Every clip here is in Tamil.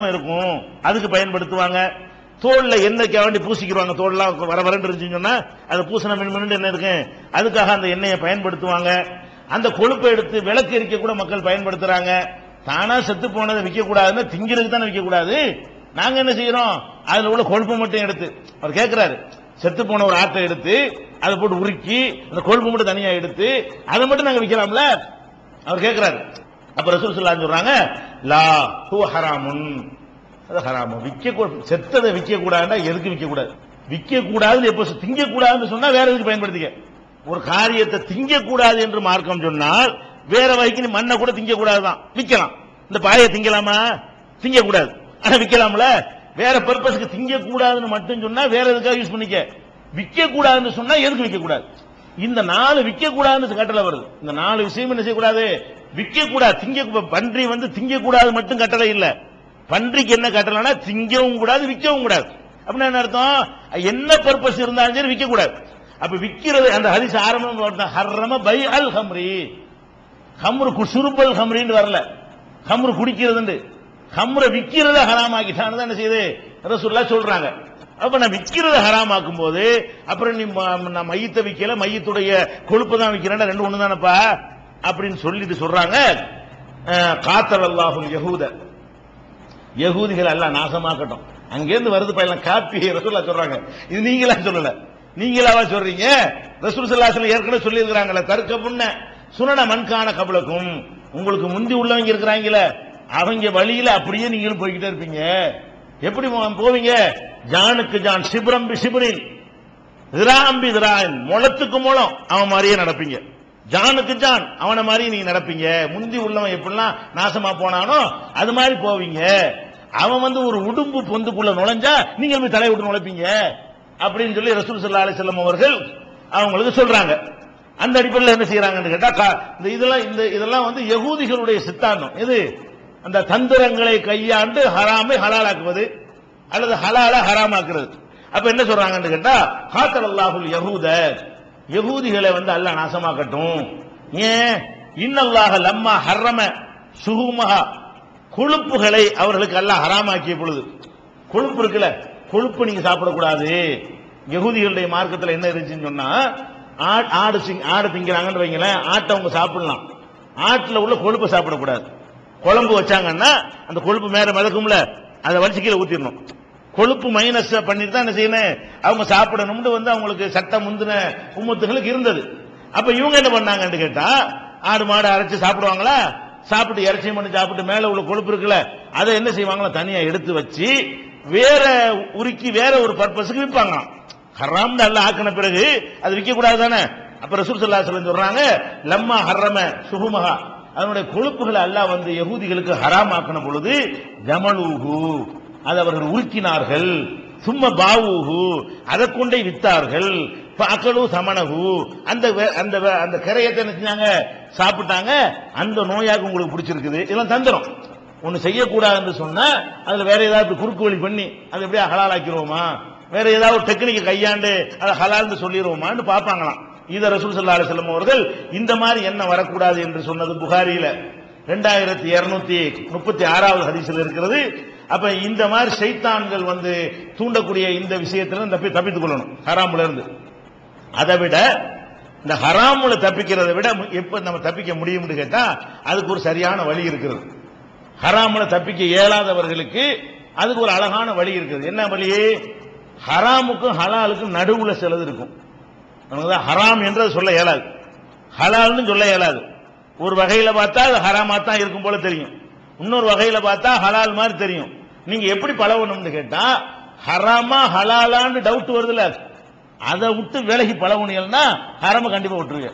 இருக்கும். அதுக்கு பயன்படுத்துவாங்க. தோல்ல எண்ணெய்க்கு வேண்டி பூசிக்கிறாங்க தோல்லாம் வர வரன்னு இருந்துச்சுன்னு சொன்னா அது பூசணம் மின்மின்னு என்ன இருக்கு? அதுக்காக அந்த எண்ணெயை பயன்படுத்துவாங்க. அந்த கொழுப்பை எடுத்து விளக்கு எரிக்க கூட மக்கள் பயன்படுத்துறாங்க. தானா செத்து போனதை விற்க கூடாதுன்னு திங்கிறதுக்கு தானே விற்க கூடாது நாங்க என்ன செய்யறோம்? அதுல உள்ள கொழுப்பு மட்டும் எடுத்து அவர் கேட்கிறாரு செத்து போன ஒரு ஆட்டை எடுத்து அதை போட்டு உருக்கி அந்த கொழுப்பு மட்டும் தனியா எடுத்து அதை மட்டும் நாங்க விற்கலாம்ல அவர் கேட்கிறாரு அப்ப ரசூல் சொல்லா சொல்றாங்க லா ஹூ ஹராமுன். அது ஹராமு. விற்க செத்ததை விற்க கூடாதுன்னா எதுக்கு விற்க கூடாது விற்க கூடாதுன்னு எப்போ திங்க கூடாதுன்னு சொன்னா வேற எதுக்கு பயன்படுத்திக்க? ஒரு காரியத்தை திங்க கூடாது என்று மார்க்கம் சொன்னால் வேற வகைக்கு நீ மண்ணை கூட திங்க கூடாதுதான் விற்கலாம் இந்த பாயை திங்கலாமா? திங்க கூடாது ஆனா விற்கலாம்ல வேற பர்பஸ்க்கு திங்க கூடாதுன்னு மட்டும் சொன்னா வேற எதுக்காக யூஸ் பண்ணிக்க? விற்க கூடாதுன்னு சொன்னா எதுக்கு விற்க கூடாது இந்த நாலு விற்க கூடாதுன்னு கட்டளை வருது. இந்த நாலு விஷயம் என்ன செய்யக்கூடாது? விற்க கூடாது திங்க பன்றி வந்து திங்க கூடாது மட்டும் கட்டளை இல்ல. பன்றிக்கு என்ன கட்டளைனா திங்கவும் கூடாது விற்கவும் கூடாது. அப்படின்னா என்ன அர்த்தம்? என்ன பர்பஸ் இருந்தாலும் சரி விற்க கூடாது அப்ப விற்கிறது அந்த ஹரிஸ் ஆரம்பம் ஹர்ரம பை அல் ஹம்ரி. ஹம்ரு குசுருபல் ஹம்ரின்னு வரல. ஹம்ரு குடிக்கிறதுண்டு. ஹம்ரை விற்கிறத ஹராமாக்கிட்டான்னு என்ன செய்யுது? ரசூல்லா சொல்றாங்க. அப்ப நான் விற்கிறத ஹராமாக்கும் போது அப்புறம் நீ ம- நான் மையத்தை விற்கல மையத்துடைய கொழுப்பு தான் விற்கிறேன் ரெண்டு ஒண்ணு தானப்பா அப்படின்னு சொல்லிட்டு சொல்றாங்க. காத்தல் அல்லாஹுல் யகூத யகூதிகள் எல்லாம் நாசமாக்கட்டும். அங்கேருந்து வருது பையன் காப்பி ரசூல்லா சொல்றாங்க. இது நீங்களா சொல்லல. நீங்களாவா சொல்றீங்க? ரசூல் சல்லாஹ் ஏற்கனவே சொல்லி இருக்கிறாங்கல்ல தர்க்க முன்ன சுனன மண்கான கபலக்கும். உங்களுக்கு முந்தி உள்ளவங்க இருக்கிறாங்களே அவங்க வழியில அப்படியே நீங்களும் போய்கிட்டே இருப்பீங்க. எப்படி போவீங்க? ஜானுக்கு ஜான் சிபுரம்பி சிபுரின் திராம்பி திரான் முளத்துக்கு மூலம் அவன் மாதிரியே நடப்பீங்க. ஜானுக்கு ஜான். அவனை மாதிரி நீங்க நடப்பீங்க. முந்தி உள்ளவன் எப்படிலாம் நாசமா போனானோ அது மாதிரி போவீங்க. அவன் வந்து ஒரு உடும்பு பொந்துக்குள்ள நுழைஞ்சா நீங்க போய் தலை விட்டு நுழைப்பீங்க? அப்படின்னு சொல்லி ரசூல் சல்லா அலிசல்லம் அவர்கள் அவங்களுக்கு சொல்றாங்க. அந்த அடிப்படையில் என்ன செய்யறாங்கன்னு கேட்டா கா- இந்த இதெல்லாம் இந்த இதெல்லாம் வந்து யகூதிகளுடைய சித்தாந்தம். இது அந்த தந்திரங்களை கையாண்டு ஹராமை ஹலாலாக்குவது அல்லது ஹலால ஹராமாக்குறது. அப்ப என்ன சொல்றாங்கன்னு கேட்டா ஹாத்தல் அல்லாஹுல் யகூத யகூதிகளை வந்து அல்ல நாசமாக்கட்டும். ஏன்? இன்னல்லாக லம்மா ஹர்ரம சுகுமகா கொழுப்புகளை அவர்களுக்கு அல்ல ஹராமாக்கிய பொழுது. கொழுப்பு இருக்குல்ல கொழுப்பு நீங்க சாப்பிடக்கூடாது. யகுதிகளுடைய மார்க்கத்தில் என்ன இருந்துச்சுன்னு சொன்னா ஆடு சிங்- ஆடு திங்கிறாங்கன்னு வைங்களேன் ஆட்டை அவங்க சாப்பிடலாம். ஆட்டில் உள்ள கொழுப்பை சாப்பிடக்கூடாது. குழம்பு வச்சாங்கன்னா அந்த கொழுப்பு மேல மிதக்கும்ல அதை வலிச்சு கீழே ஊத்திடணும். கொழுப்பு மைனஸ் பண்ணிட்டு தான் என்ன செய்யணும்? அவங்க சாப்பிடணும்னு வந்து அவங்களுக்கு சட்டம் முந்தின உம்மத்துகளுக்கு இருந்தது. அப்ப இவங்க என்ன பண்ணாங்கன்னு கேட்டா ஆடு மாடு அரைச்சு சாப்பிடுவாங்களா? சாப்பிட்டு இறைச்சியும் பண்ணி சாப்பிட்டு மேல உள்ள கொழுப்பு இருக்குல்ல அதை என்ன செய்வாங்களா? தனியா எடுத்து வச்சு வேற உருக்கி வேற ஒரு பர்பஸுக்கு விற்பாங்களாம் ஹராம்னு அல்ல ஆக்கின பிறகு அது விற்க கூடாது தானே? அப்ப ரசூல் சல்லா அலைஹி சொல்றாங்க லம்மா ஹர்ரம சுகுமஹா அதனுடைய கொழுப்புகளை அல்லாஹ் வந்து யகூதிகளுக்கு ஹராம் ஆக்கின பொழுது ஜமலூகு அதை அவர்கள் உருக்கினார்கள். சும்மா பாவுகு அதை கொண்டே வித்தார்கள். அக்கலு சமணகு அந்த வே- அந்த அந்த கரையத்தை என்ன செஞ்சாங்க? சாப்பிட்டாங்க. அந்த நோயாக உங்களுக்கு பிடிச்சிருக்குது. இதெல்லாம் தந்திரம். ஒன்று செய்யக்கூடாதுன்னு சொன்னால் அதில் வேற ஏதாவது குறுக்கு வழி பண்ணி அதை எப்படியா ஹலாலாக்கிடுவோமா? வேற ஏதாவது டெக்னிக்கை கையாண்டு அதை ஹலால்னு சொல்லிடுவோமான்னு பார்ப்பாங்களாம். இதை ரசூல் சல்லா அலைஹி அவர்கள் இந்த மாதிரி என்ன வரக்கூடாது என்று சொன்னது புகாரியில். ரெண்டாயிரத்தி இருநூத்தி முப்பத்தி ஆறாவது ஹரிசில் இருக்கிறது. அப்ப இந்த மாதிரி சைத்தான்கள் வந்து தூண்டக்கூடிய இந்த விஷயத்துல தப்பி தப்பித்துக் கொள்ளணும் ஹராமுல இருந்து அதை விட இந்த ஹராமுல தப்பிக்கிறத விட எப்ப நம்ம தப்பிக்க முடியும்னு கேட்டா அதுக்கு ஒரு சரியான வழி இருக்கிறது ஹராமுல தப்பிக்க இயலாதவர்களுக்கு அதுக்கு ஒரு அழகான வழி இருக்குது. என்ன வழி? ஹராமுக்கும் ஹலாலுக்கும் நடுவுல சிலது இருக்கும். நமக்கு ஹராம் என்றது சொல்ல இயலாது. ஹலால்னு சொல்ல இயலாது. ஒரு வகையில பார்த்தா அது ஹராமா தான் இருக்கும் போல தெரியும். இன்னொரு வகையில பார்த்தா ஹலால் மாதிரி தெரியும். நீங்க எப்படி பழகணும்னு கேட்டா ஹராமா ஹலாலான்னு டவுட் வருதுல அதை விட்டு விலகி பழகுனீங்கன்னா ஹரம கண்டிப்பா விட்டுருங்க.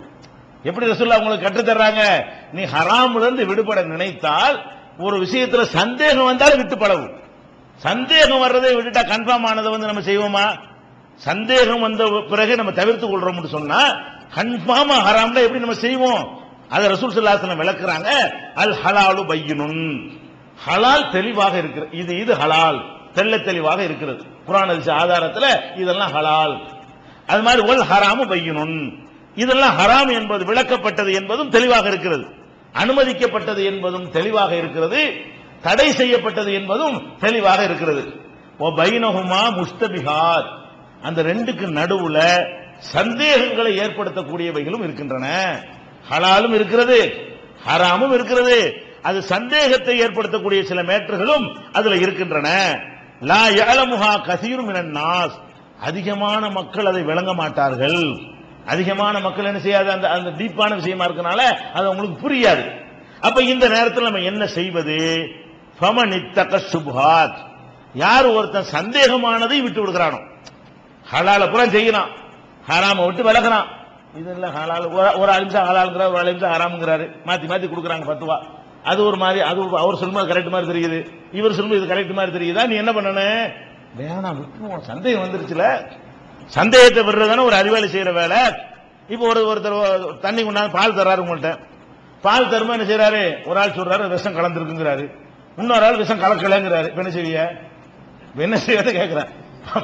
எப்படி ரசூல்லா உங்களுக்கு கற்றுத்தர்றாங்க நீ ஹராம்ல இருந்து விடுபட நினைத்தால் ஒரு விஷயத்துல சந்தேகம் வந்தாலும் விட்டு பழகும் சந்தேகம் வர்றதை விட்டுட்டா கன்ஃபார்ம் ஆனதை வந்து நம்ம செய்வோமா? சந்தேகம் வந்த பிறகு நம்ம தவிர்த்து கொள்றோம்னு சொன்னா கன்ஃபார்மா ஹராம்ல எப்படி நம்ம செய்வோம்? அதை ரசூல் சுல்லாசனம் விளக்குறாங்க அல் ஹலாலு பையினுன். ஹலால் தெளிவாக இருக்கிறது இது இது ஹலால். தெள்ள தெளிவாக இருக்கிறது. குரான் ஹதீஸ் ஆதாரத்தில் இதெல்லாம் ஹலால். அது மாதிரி ஒல் ஹராமு பையனும் இதெல்லாம் ஹராம் என்பது விளக்கப்பட்டது என்பதும் தெளிவாக இருக்கிறது. அனுமதிக்கப்பட்டது என்பதும் தெளிவாக இருக்கிறது. தடை செய்யப்பட்டது என்பதும் தெளிவாக இருக்கிறது. ஓ முஸ்தபிகார் அந்த ரெண்டுக்கு நடுவுல சந்தேகங்களை ஏற்படுத்தக்கூடியவைகளும் இருக்கின்றன. ஹலாலும் இருக்கிறது ஹராமும் இருக்கிறது. அது சந்தேகத்தை ஏற்படுத்தக்கூடிய சில மேட்டர்களும் அதுல இருக்கின்றன. லா யஅலமுஹா கசீரும் நாஸ். அதிகமான மக்கள் அதை விளங்க மாட்டார்கள். அதிகமான மக்கள் என்ன செய்யாது? அந்த அந்த டீப்பான விஷயமா இருக்கனால அது அவங்களுக்கு புரியாது. அப்ப இந்த நேரத்தில் நம்ம என்ன செய்வது? ஃபமனித்தக சுப்ஹாத். யார் ஒருத்தன் சந்தேகமானதை விட்டு விடுகிறானோ. ஹலால பூரா செய்யலாம் ஹராம விட்டு விலகிறான். இதெல்லாம் ஹலால். ஒரு- ஒரு அலிம்சா ஹலாலுங்கிறார் ஒரு அலிம்சா ஹராம்ங்கிறாரு. மாத்தி மாத்தி கொடுக்குறாங்க பத்துவா. அது ஒரு மாதிரி அது ஒரு- அவர் சொல்லும்போது கரெக்ட் மாதிரி தெரியுது. இவர் சொல்லும்போது இது கரெக்ட் மாதிரி தெரியுதா? நீ என்ன பண்ணணும் வேணாம் விட்டுருவோம் சந்தேகம் வந்துருச்சுல. சந்தேகத்தை விடுறதானே ஒரு அறிவாளி செய்யற வேலை. இப்போ ஒரு ஒருத்தர் தண்ணி கொண்டாந்து பால் தர்றாரு உங்கள்கிட்ட பால் தருமா என்ன செய்யறாரு ஒரு ஆள் சொல்றாரு விஷம் கலந்துருக்குங்கிறாரு. இன்னொரு ஆள் விஷம் கலக்கலங்கிறாரு. இப்ப என்ன செய்வீங்க? என்ன செய்யறது கேட்கிறேன்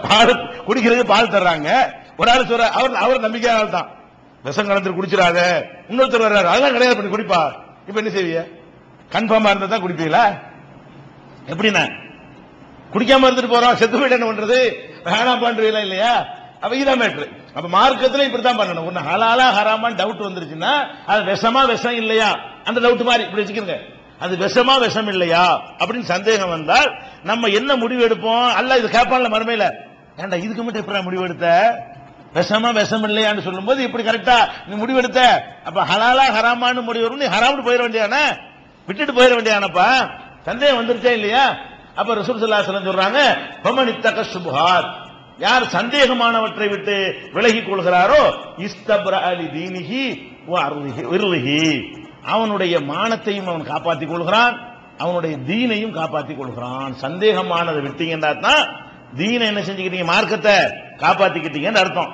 பால் குடிக்கிறதுக்கு பால் தர்றாங்க. ஒரு ஆள் சொல்ற அவர் அவர் நம்பிக்கையான ஆள் தான். விஷம் கலந்து குடிச்சிடாத. இன்னொருத்தர் வர்றாரு அதெல்லாம் கிடையாது பண்ணி குடிப்பா. இப்ப என்ன செய்வியா கன்ஃபார்மா இருந்தா தான் குடிப்பீங்களா? எப்படின்னா குடிக்காம இருந்துட்டு போறோம் செத்து போயிட்டு என்ன பண்றது வேணாம் பண்றீங்களா இல்லையா? அப்ப இதான் மேட்ரு அப்ப மார்க்கத்துல இப்படித்தான் பண்ணணும். ஒன்னு ஹலாலா ஹராமான்னு டவுட் வந்துருச்சுன்னா அது விஷமா விஷம் இல்லையா? அந்த டவுட் மாதிரி இப்படி வச்சுக்கிறங்க அது விஷமா விஷம் இல்லையா? அப்படின்னு சந்தேகம் வந்தால் நம்ம என்ன முடிவு எடுப்போம்? அல்ல இது கேட்பான்ல மறுமையில. ஏண்டா இதுக்கு மட்டும் எப்படி முடிவு எடுத்த? விஷமா விஷம் இல்லையான்னு சொல்லும்போது இப்படி கரெக்டா நீ முடிவு எடுத்த. அப்ப ஹலாலா ஹராமான்னு முடிவு வரும் நீ ஹராம்னு போயிட வேண்டியானே விட்டுட்டு போயிட வேண்டியானப்பா சந்தேகம் வந்துருச்சா இல்லையா? அப்ப ரசூல் ஸல்லல்லாஹு சொல்றாங்க பமனித்தக இத்தக யார் சந்தேகமானவற்றை விட்டு விலகிக் கொள்கிறாரோ இஸ்தப்ர அலி தீனிஹி அவனுடைய மானத்தையும் அவன் காப்பாற்றிக் கொள்கிறான் அவனுடைய தீனையும் காப்பாற்றிக் கொள்கிறான். சந்தேகமானதை விட்டீங்கன்னா தான் தீனை என்ன செஞ்சுக்கிட்டீங்க? மார்க்கத்தை காப்பாத்திக்கிட்டீங்கன்னு அர்த்தம்.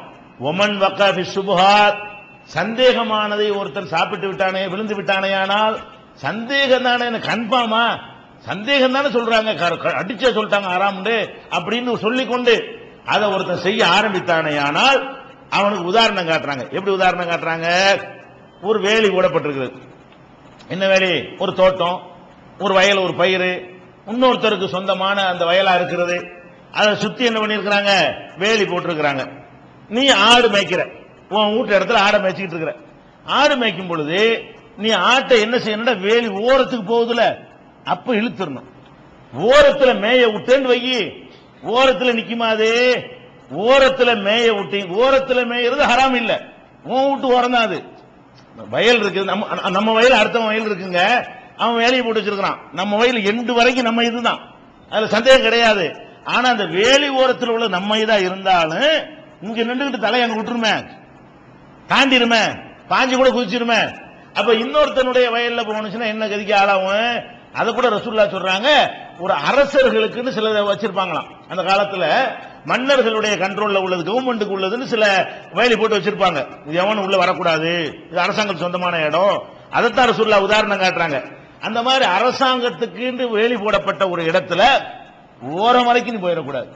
ஒமன் வக்கா சுபுஹார் சந்தேகமானதை ஒருத்தன் சாப்பிட்டு விட்டானே விழுந்து விட்டானேயானால் சந்தேகம் தானே கன்ஃபார்மா? சந்தேகம் தானே சொல்றாங்க க- அடிச்சே சொல்லிட்டாங்க ஆறாம்ண்டு அப்படின்னு சொல்லிக்கொண்டு அதை ஒருத்தன் செய்ய ஆரம்பித்தானே ஆனால் அவனுக்கு உதாரணம் காட்டுறாங்க. எப்படி உதாரணம் காட்டுறாங்க? ஒரு வேலி போடப்பட்டிருக்குது. என்ன வேலி? ஒரு தோட்டம் ஒரு வயல் ஒரு பயிர் இன்னொருத்தருக்கு சொந்தமான அந்த வயலா இருக்கிறது. அதை சுத்தி என்ன பண்ணிருக்கிறாங்க வேலி போட்டிருக்கிறாங்க. நீ ஆடு மேய்க்கிற. உன் வீட்டு இடத்துல ஆடை மேய்ச்சிக்கிட்டு இருக்கிற. ஆடு மேய்க்கும் பொழுது நீ ஆட்டை என்ன செய்யணும்னா வேலி ஓரத்துக்கு போகுதுல அப்ப இழுத்துடணும். ஓரத்துல மேய விட்டேன்னு வை. ஓரத்துல நிக்குமா ஓரத்துல மேய விட்டி ஓரத்துல மேயறது ஹராம் இல்ல. உன் விட்டு ஓரம் தான் அது. வயல் இருக்குது நம்ம நம்ம வயல் அடுத்த வயல் இருக்குங்க. அவன் வேலையை போட்டு வச்சிருக்கான் நம்ம வயல் எண்டு வரைக்கும் நம்ம இதுதான். அதுல சந்தேகம் கிடையாது. ஆனா அந்த வேலி ஓரத்தில் உள்ள நம்ம இதா இருந்தாலும் இங்க நின்றுகிட்டு தலையை அங்க விட்டுருமே. தாண்டிருமே பாஞ்சு கூட குதிச்சிருமே அப்ப இன்னொருத்தனுடைய வயல்ல போனுச்சுன்னா என்ன கதிக்கு ஆளாகும் அதை கூட ரசூல்லா சொல்றாங்க ஒரு அரசர்களுக்குன்னு சில வச்சிருப்பாங்களாம். அந்த காலத்துல மன்னர்களுடைய கண்ட்ரோல்ல உள்ளது கவர்மெண்ட்டுக்கு உள்ளதுன்னு சில வயலி போட்டு வச்சிருப்பாங்க. இது எவனும் உள்ள வரக்கூடாது. இது அரசாங்கத்துக்கு சொந்தமான இடம். அதைத்தான் ரசூல்லா உதாரணம் காட்டுறாங்க. அந்த மாதிரி அரசாங்கத்துக்கு வேலி போடப்பட்ட ஒரு இடத்துல ஓரம் வரைக்கும் நீ போயிடக்கூடாது.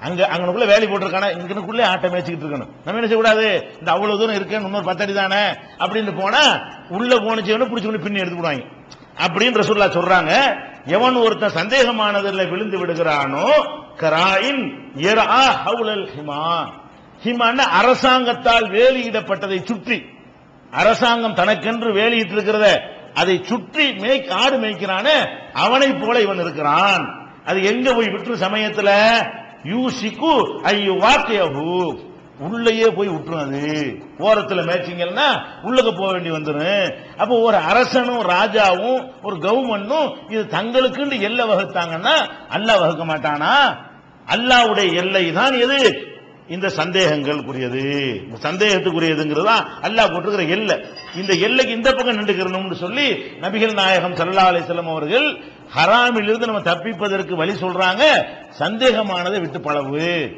அங்க அங்கனுக்குள்ள வேலி போட்டிருக்கானே? இங்கனுக்குள்ளே ஆட்டை மேய்ச்சிக்கிட்டு இருக்கணும். நம்ம என்ன செய்யக்கூடாது? இந்த அவ்வளவு தூரம் இருக்கேன் இன்னொரு பத்தடி தானே? அப்படின்னு போனா உள்ள போனுச்சு பிடிச்சி கொண்டு பின்னி எடுத்துக்கிடுவாங்க அப்படின்னு ரசூல்லா சொல்றாங்க. எவன் ஒருத்தன் சந்தேகமானதில் விழுந்து விடுகிறானோ கராயின் ஹிமா. ஹிமான அரசாங்கத்தால் வேலியிடப்பட்டதை சுற்றி. அரசாங்கம் தனக்கென்று வேலியிட்டு இருக்கிறத அதை சுற்றி மேய்க் ஆடு மேய்க்கிறான அவனைப் போல இவன் இருக்கிறான். அது எங்க போய் விட்டு சமயத்துல? யூசிக்கு ஐயோ வாக்கியஹு உள்ளேயே போய் விட்டுரும் அது. ஓரத்தில் மேய்ச்சிங்கன்னா உள்ளுக்கு போக வேண்டி வந்துடும் அப்போ ஒரு அரசனும் ராஜாவும் ஒரு கவர்மெண்ட்டும் இது தங்களுக்குன்னு எல்லை வகுத்தாங்கன்னா அல்லாஹ் வகுக்க மாட்டானா? அல்லாஹ்வுடைய எல்லை தான் எது? இந்த சந்தேகங்களுக்குரியது. இந்த சந்தேகத்துக்குரியதுங்கிறதா அல்லாஹ் போட்டிருக்கிற எல்லை. இந்த எல்லைக்கு இந்த பக்கம் நின்றுக்கிறணும்னு சொல்லி நபிகள் நாயகம் சல்லா அலைஹி அவர்கள் ஹராமிலிருந்து நம்ம தப்பிப்பதற்கு வழி சொல்றாங்க. சந்தேகமானதை விட்டு பழவு.